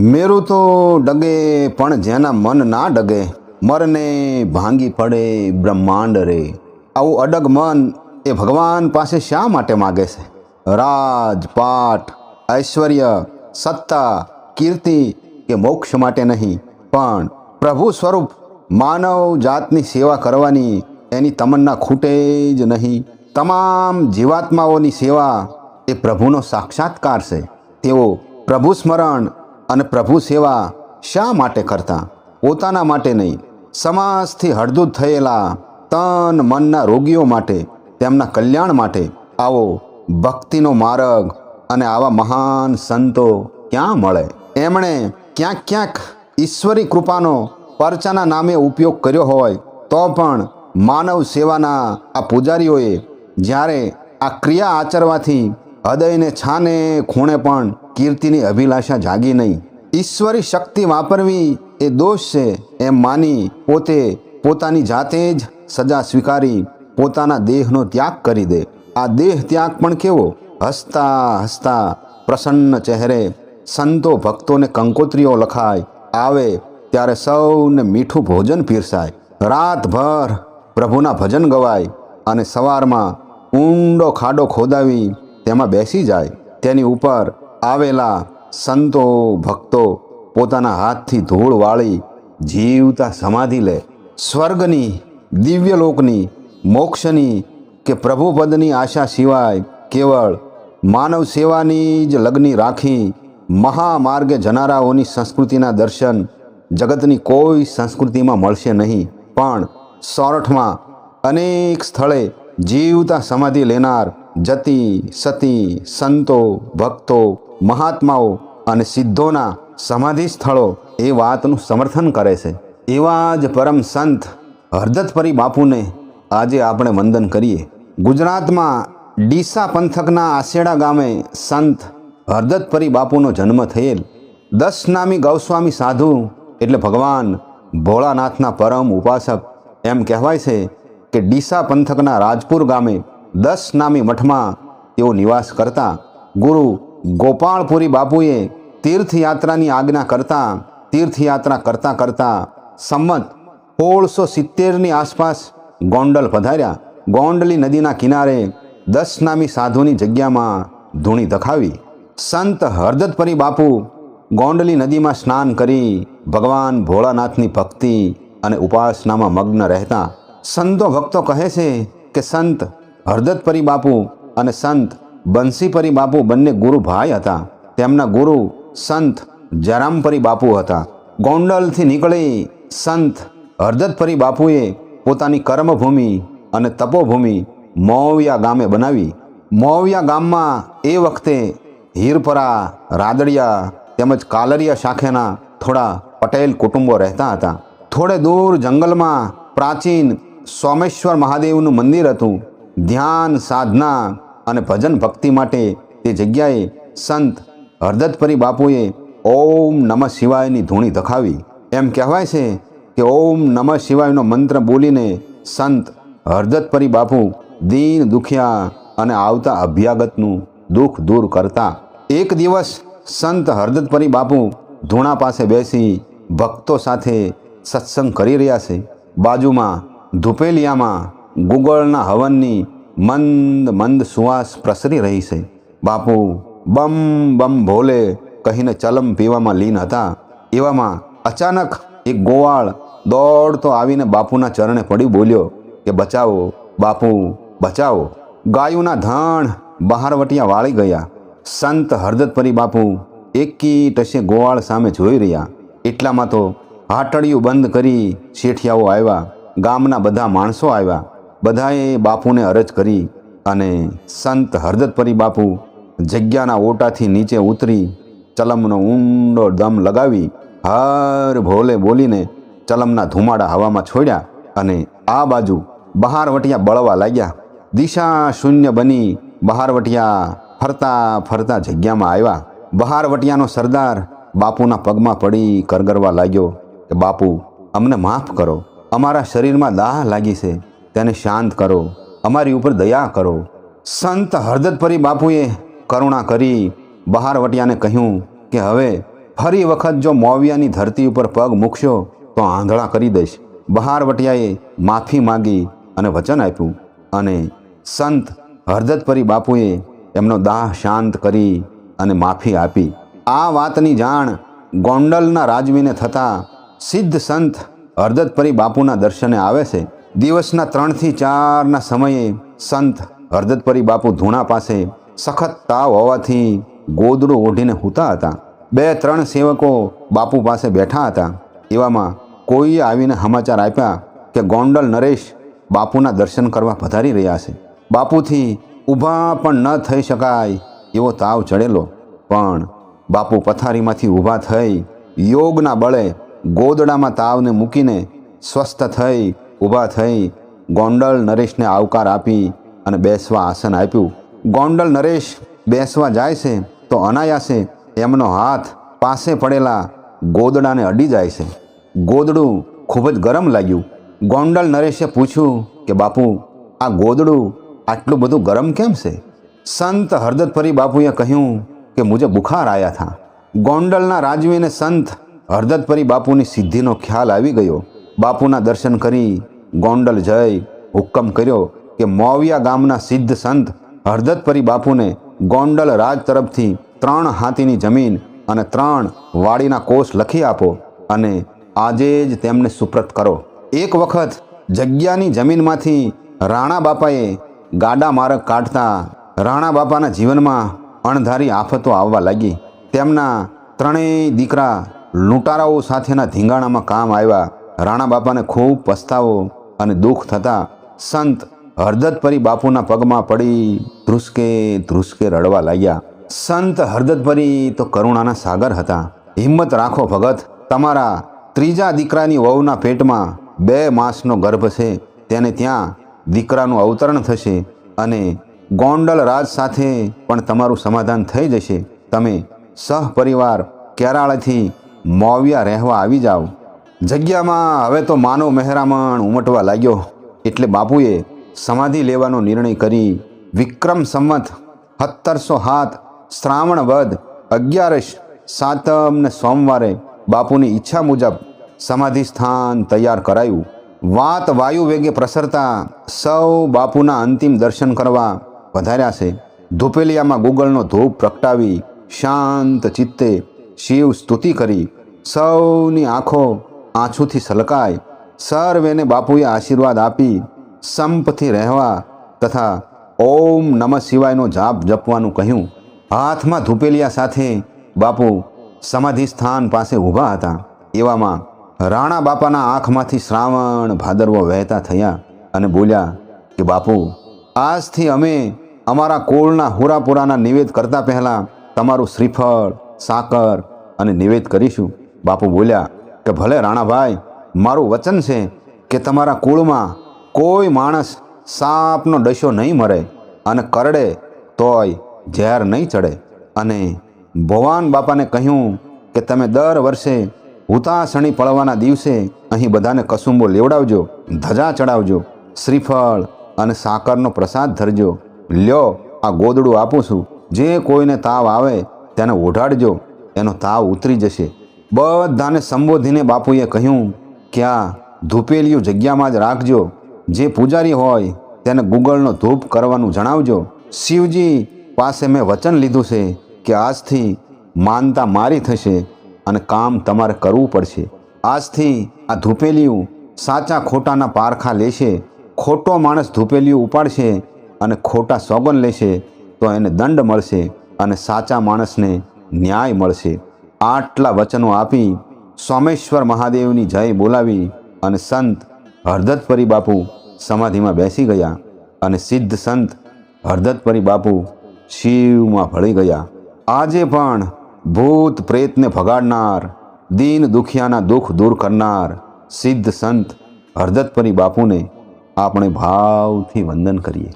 મેરું તો ડગે પણ જેના મન ના ડગે, મરને ભાંગી પડે બ્રહ્માંડ રે. આવું અડગ મન એ ભગવાન પાસે શા માટે માગે છે? રાજ, પાઠ, ઐશ્વર્ય, સત્તા, કીર્તિ કે મોક્ષ માટે નહીં, પણ પ્રભુ સ્વરૂપ માનવ જાતની સેવા કરવાની એની તમન્ના ખૂટે જ નહીં. તમામ જીવાત્માઓની સેવા એ પ્રભુનો સાક્ષાત્કાર છે. તેઓ પ્રભુ સ્મરણ અને પ્રભુ સેવા શા માટે કરતા? પોતાના માટે નહીં. સમાજથી હળદૂત થયેલા તન મનના રોગીઓ માટે, તેમના કલ્યાણ માટે આવો ભક્તિનો માર્ગ અને આવા મહાન સંતો ક્યાં મળે? એમણે ક્યાંક ક્યાંક ઈશ્વરી કૃપાનો પરચાના નામે ઉપયોગ કર્યો હોય, તો પણ માનવ સેવાના આ પૂજારીઓએ જ્યારે આ ક્રિયા આચરવાથી હૃદયને છાને ખૂણે પણ કીર્તિની અભિલાષા જાગી નહીં. ઈશ્વરી શક્તિ વાપરવી એ દોષ છે એમ માની પોતે પોતાની જાતે જ સજા સ્વીકારી પોતાના દેહનો ત્યાગ કરી દે. આ દેહ ત્યાગ પણ કેવો? હસતા હસતા પ્રસન્ન ચહેરે સંતો ભક્તોને કંકોત્રીઓ લખાય. આવે ત્યારે સૌને મીઠું ભોજન પીરસાય. રાતભર પ્રભુના ભજન ગવાય અને સવારમાં ઊંડો ખાડો ખોદાવી તેમાં બેસી જાય. તેની ઉપર આવેલા સંતો, ભક્તો પોતાના હાથથી ધૂળ વાળી જીવતા સમાધિ લે. સ્વર્ગની દિવ્યલોકની મોક્ષની કે પ્રભુપદની આશા સિવાય કેવળ માનવ સેવાની જ લગ્ની રાખી મહામાર્ગે જનારાઓની સંસ્કૃતિના દર્શન જગતની કોઈ સંસ્કૃતિમાં મળશે નહીં. પણ સોરઠમાં અનેક સ્થળે જીવતા સમાધિ લેનાર જતી, સતી, સંતો, ભક્તો, મહાત્માઓ અને સિદ્ધોના સમાધિ સ્થળો એ વાતનું સમર્થન કરે છે. એવા જ પરમ સંત હરદતપરી બાપુને આજે આપણે વંદન કરીએ. ગુજરાતમાં ડીસા પંથકના આશેડા ગામે સંત હરદતપરી બાપુનો જન્મ થયેલ. દસ નામી ગૌસ્વામી સાધુ એટલે ભગવાન ભોળાનાથના પરમ ઉપાસક. એમ કહેવાય છે કે ડીસા પંથકના રાજપુર ગામે દસ નામી મઠમાં તેઓ નિવાસ કરતા, ગુરુ ગોપાળપુરી બાપુએ તીર્થયાત્રાની આજ્ઞા કરતા, તીર્થયાત્રા કરતાં કરતાં સંમત સોળસો સિત્તેરની આસપાસ ગોંડલ પધાર્યા. ગોંડલી નદીના કિનારે દસ નામી સાધુની જગ્યામાં ધૂણી ધખાવી સંત હરદતપરી બાપુ ગોંડલી નદીમાં સ્નાન કરી ભગવાન ભોળાનાથની ભક્તિ અને ઉપાસનામાં મગ્ન રહેતા. સંતો ભક્તો કહે છે કે સંત હરદતપરી બાપુ અને સંત બંસીપરી બાપુ બંને ગુરુ ભાઈ હતા. તેમના ગુરુ સંત જરામપરી બાપુ હતા. ગોંડલથી નીકળી સંત હરદતપરી બાપુએ પોતાની કર્મભૂમિ અને તપોભૂમિ મોવિયા ગામે બનાવી. મોવિયા ગામમાં એ વખતે હીરપરા, રાદડિયા તેમજ કાલરિયા શાખેના થોડા પટેલ કુટુંબો રહેતા હતા. થોડે દૂર જંગલમાં પ્રાચીન સોમેશ્વર મહાદેવનું મંદિર હતું. ધ્યાન, સાધના અને ભજન ભક્તિ માટે તે જગ્યાએ સંત હરદતપરી બાપુએ ઓમ નમઃ શિવાયની ધૂણી ધખાવી એમ કહેવાય છે કે ઓમ નમઃ શિવાયનો મંત્ર બોલીને સંત હરદતપરી બાપુ દીન દુખિયા અને આવતા અભ્યાગતનું દુઃખ દૂર કરતા. એક દિવસ સંત હરદતપરી બાપુ ધૂણા પાસે બેસી ભક્તો સાથે સત્સંગ કરી રહ્યા છે. બાજુમાં ધુપેલિયામાં ગુગળના હવનની મંદ મંદ સુવાસ પ્રસરી રહી છે. બાપુ, બમ બમ ભોલે કહીને ચલમ પીવામાં લીન હતા. એવામાં અચાનક એક ગોવાળ દોડતો આવીને બાપુના ચરણે પડી બોલ્યો કે, બચાવો, બાપુ, બચાવો. ગાયુના ધણ બહારવટિયા વાળી ગયા. સંત હરદતપરી બાપુ એકી ટશે ગોવાળ સામે જોઈ રહ્યા. એટલામાં તો હાટડિયું બંધ કરી શેઠિયાઓ આવ્યા. ગામના બધા માણસો આવ્યા. બધાએ બાપુને અરજ કરી અને સંત હરદતપરી બાપુ જગ્યાના ઓટાથી નીચે ઉતરી ચલમનો ઊંડો દમ લગાવી હર ભોલે બોલીને ચલમના ધુમાડા હવામાં છોડ્યા અને આ બાજુ બહારવટિયા બળવા લાગ્યા. દિશા શૂન્ય બની બહારવટિયા ફરતા ફરતા જગ્યામાં આવ્યા. બહારવટિયાનો સરદાર બાપુના પગમાં પડી કરગરવા લાગ્યો કે બાપુ, અમને માફ કરો. અમારા શરીરમાં દાહ લાગી છે. તેને શાંત કરો, અમારી ઉપર દયા કરો. સંત હરદતપરી બાપુએ કરુણા કરી બહારવટિયાને કહ્યું કે હવે ફરી વખત જો મોવિયાની ધરતી ઉપર પગ મૂકશો, તો આંધળા કરી દઈશ. બહારવટિયાએ માફી માગી અને વચન આપ્યું અને સંત હરદતપરી બાપુએ એમનો દાહ શાંત કરી અને માફી આપી. આ વાતની જાણ ગોંડલના રાજવીને થતાં સિદ્ધ સંત હરદતપરી બાપુના દર્શને આવે છે. દિવસના ત્રણથી ચારના સમયે સંત હરદતપરી બાપુ ધૂણા પાસે સખત તાવ હોવાથી ગોદડું ઓઢીને હૂતા હતા. બે ત્રણ સેવકો બાપુ પાસે બેઠા હતા. એવામાં કોઈએ આવીને સમાચાર આપ્યા કે ગોંડલ નરેશ બાપુના દર્શન કરવા પધારી રહ્યા છે. બાપુથી ઊભા પણ ન થઈ શકાય એવો તાવ ચડેલો. પણ બાપુ પથારીમાંથી ઊભા થઈ યોગના બળે ગોદડામાં તાવને મૂકીને સ્વસ્થ થઈ ઊભા થઈ ગોંડલ નરેશને આવકાર આપી અને બેસવા આસન આપ્યું. ગોંડલ નરેશ બેસવા જાય છે તો અનાયાસે એમનો હાથ પાસે પડેલા ગોદડાને અડી જાય છે. ગોદડું ખૂબ જ ગરમ લાગ્યું. ગોંડલ નરેશે પૂછ્યું કે, બાપુ, આ ગોદડું આટલું બધું ગરમ કેમ છે? સંત હરદતપરી બાપુએ કહ્યું કે, મુજે બુખાર આવ્યા થા. ગોંડલના રાજવીને સંત હરદતપરી બાપુની સિદ્ધિનો ખ્યાલ આવી ગયો. બાપુના દર્શન કરી ગોંડલ જઈ હુકમ કર્યો કે મોવિયા ગામના સિદ્ધ સંત હરદતપરી બાપુને ગોંડલ રાજ તરફથી ત્રણ હાથીની જમીન અને ત્રણ વાડીના કોષ લખી આપો અને આજે જ તેમને સુપ્રત કરો. એક વખત જગ્યાની જમીનમાંથી રાણા બાપાએ ગાડા માર્ગ કાઢતા રાણા બાપાના જીવનમાં અણધારી આફતો આવવા લાગી. તેમના ત્રણેય દીકરા લૂંટારાઓ સાથેના ધીંગાણામાં કામ આવ્યા. રાણા બાપાને ખૂબ પસ્તાવો અને દુઃખ થતાં સંત હરદતપરી બાપુના પગમાં પડી ધ્રુસકે ધ્રુસકે રડવા લાગ્યા. સંત હરદતપરી તો કરુણાના સાગર હતા. હિંમત રાખો ભગત, તમારા ત્રીજા દીકરાની વહુના પેટમાં બે માસનો ગર્ભ છે. તેને ત્યાં દીકરાનું અવતરણ થશે અને ગોંડલ રાજ સાથે પણ તમારું સમાધાન થઈ જશે. તમે સહપરિવાર કેરાળાથી મોવિયા રહેવા આવી જાઓ. જગ્યામાં હવે તો માનવ મહેરામણ ઉમટવા લાગ્યો. એટલે બાપુએ સમાધિ લેવાનો નિર્ણય કરી વિક્રમ સંવત સત્તરસો હાથ શ્રાવણ વદ અગિયારસ સાતમ ને સોમવારે બાપુની ઈચ્છા મુજબ સમાધિ સ્થાન તૈયાર કરાયું. વાત વાયુ વેગે પ્રસરતા સૌ બાપુના અંતિમ દર્શન કરવા વધાર્યા છે. ધૂપેલિયામાં ગુગળનો ધૂપ પ્રગટાવી શાંત ચિત્તે શિવ સ્તુતિ કરી સૌની આંખો આંસુથી સલકાય. સર્વેને બાપુએ આશીર્વાદ આપી સંપથી રહેવા તથા ઓમ નમઃ શિવાયનો જાપ જપવાનું કહ્યું. હાથમાં ધૂપેલિયા સાથે બાપુ સમાધિ સ્થાન પાસે ઊભા હતા. એવામાં રાણા બાપાના આંખમાંથી શ્રાવણ ભાદરવો વહેતા થયા અને બોલ્યા કે, બાપુ, આજથી અમે અમારા કુળના હુરાપુરાના નિવેદ કરતા પહેલાં તમારું શ્રીફળ, સાકર અને નિવેદ કરીશું. બાપુ બોલ્યા કે ભલે રાણાભાઈ, મારું વચન છે કે તમારા કુળમાં કોઈ માણસ સાપનો ડશો નહીં મરે અને કરડે તોય ઝેર નહીં ચડે. અને ભગવાન બાપાને કહ્યું કે તમે દર વર્ષે હુતાસણી પડવાના દિવસે અહીં બધાને કસુંબો લેવડાવજો, ધજા ચડાવજો, શ્રીફળ અને સાકરનો પ્રસાદ ધરજો. લ્યો, આ ગોદડું આપું છું. જે કોઈને તાવ આવે તેને ઓઢાડજો. એનો તાવ ઉતરી જશે. બધાને સંબોધીને બાપુએ કહ્યું કે આ ધૂપેલિયું જગ્યામાં જ રાખજો. જે પૂજારી હોય તેને ગુગળનો ધૂપ કરવાનું જણાવજો. શિવજી પાસે મેં વચન લીધું છે કે આજથી માનતા મારી થશે અને કામ તમારે કરવું પડશે. આજથી આ ધૂપેલિયું સાચા ખોટાના પારખા લેશે, ખોટો માણસ ધૂપેલિયું ઉપાડશે અને ખોટા સોગન લેશે તો એને દંડ મળશે અને સાચા માણસને ન્યાય મળશે. આટલા વચનો આપી સોમેશ્વર મહાદેવની જય બોલાવી અને સંત હરદતપરી બાપુ સમાધિમાં બેસી ગયા અને સિદ્ધ સંત હરદતપરી બાપુ શિવમાં ભળી ગયા. આજે પણ ભૂત પ્રેતને ભગાડનાર, દીન દુખિયાના દુઃખ દૂર કરનાર સિદ્ધ સંત હરદતપરી બાપુને આપણે ભાવથી વંદન કરીએ.